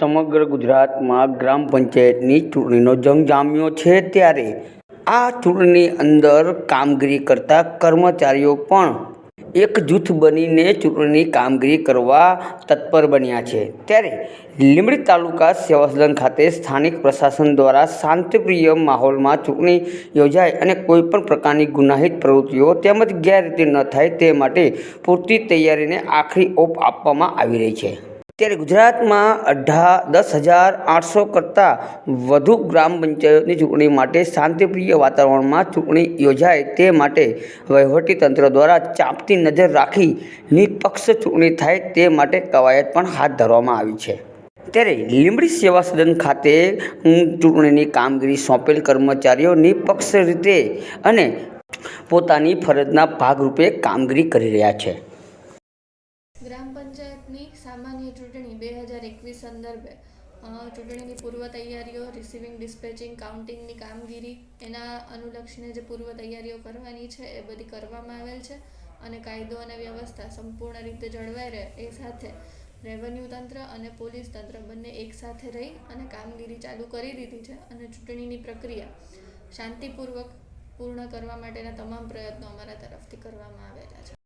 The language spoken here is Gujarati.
સમગ્ર ગુજરાતમાં ગ્રામ પંચાયતની ચૂંટણીનો જંગ જામ્યો છે ત્યારે આ ચૂંટણી અંદર કામગીરી કરતા કર્મચારીઓ પણ એક જૂથ બનીને ચૂંટણીની કામગીરી કરવા તત્પર બન્યા છે. ત્યારે લીંબડી તાલુકા સેવા સદન ખાતે સ્થાનિક પ્રશાસન દ્વારા શાંતિપ્રિય માહોલમાં ચૂંટણી યોજાય અને કોઈપણ પ્રકારની ગુનાહિત પ્રવૃત્તિઓ તેમજ ગેરરીતિ ન થાય તે માટે પૂરતી તૈયારીને આખરી ઓપ આપવામાં આવી રહી છે. ત્યારે ગુજરાતમાં અઢાર, દસ હજાર આઠસો કરતાં વધુ ગ્રામ પંચાયતની ચૂંટણી માટે શાંતિપ્રિય વાતાવરણમાં ચૂંટણી યોજાય તે માટે વહીવટીતંત્ર દ્વારા ચાંપતી નજર રાખી નિષ્પક્ષ ચૂંટણી થાય તે માટે કવાયત પણ હાથ ધરવામાં આવી છે. ત્યારે લીંબડી સેવા સદન ખાતે ચૂંટણીની કામગીરી સોંપેલ કર્મચારીઓ નિષ્પક્ષ રીતે અને પોતાની ફરજના ભાગરૂપે કામગીરી કરી રહ્યા છે. ગ્રામ પંચાયતની સામાન્ય ચૂંટણી બે હજાર એકવીસ સંદર્ભે ચૂંટણીની પૂર્વ તૈયારીઓ રિસીવિંગ ડિસ્પેચિંગ કાઉન્ટિંગની કામગીરી, એના અનુલક્ષીને જે પૂર્વ તૈયારીઓ કરવાની છે એ બધી કરવામાં આવેલ છે અને કાયદો અને વ્યવસ્થા સંપૂર્ણ રીતે જળવાઈ રહે એ સાથે રેવન્યુ તંત્ર અને પોલીસ તંત્ર બંને એકસાથે રહી અને કામગીરી ચાલુ કરી દીધી છે અને ચૂંટણીની પ્રક્રિયા શાંતિપૂર્વક પૂર્ણ કરવા માટેના તમામ પ્રયત્નો અમારા તરફથી કરવામાં આવેલા છે.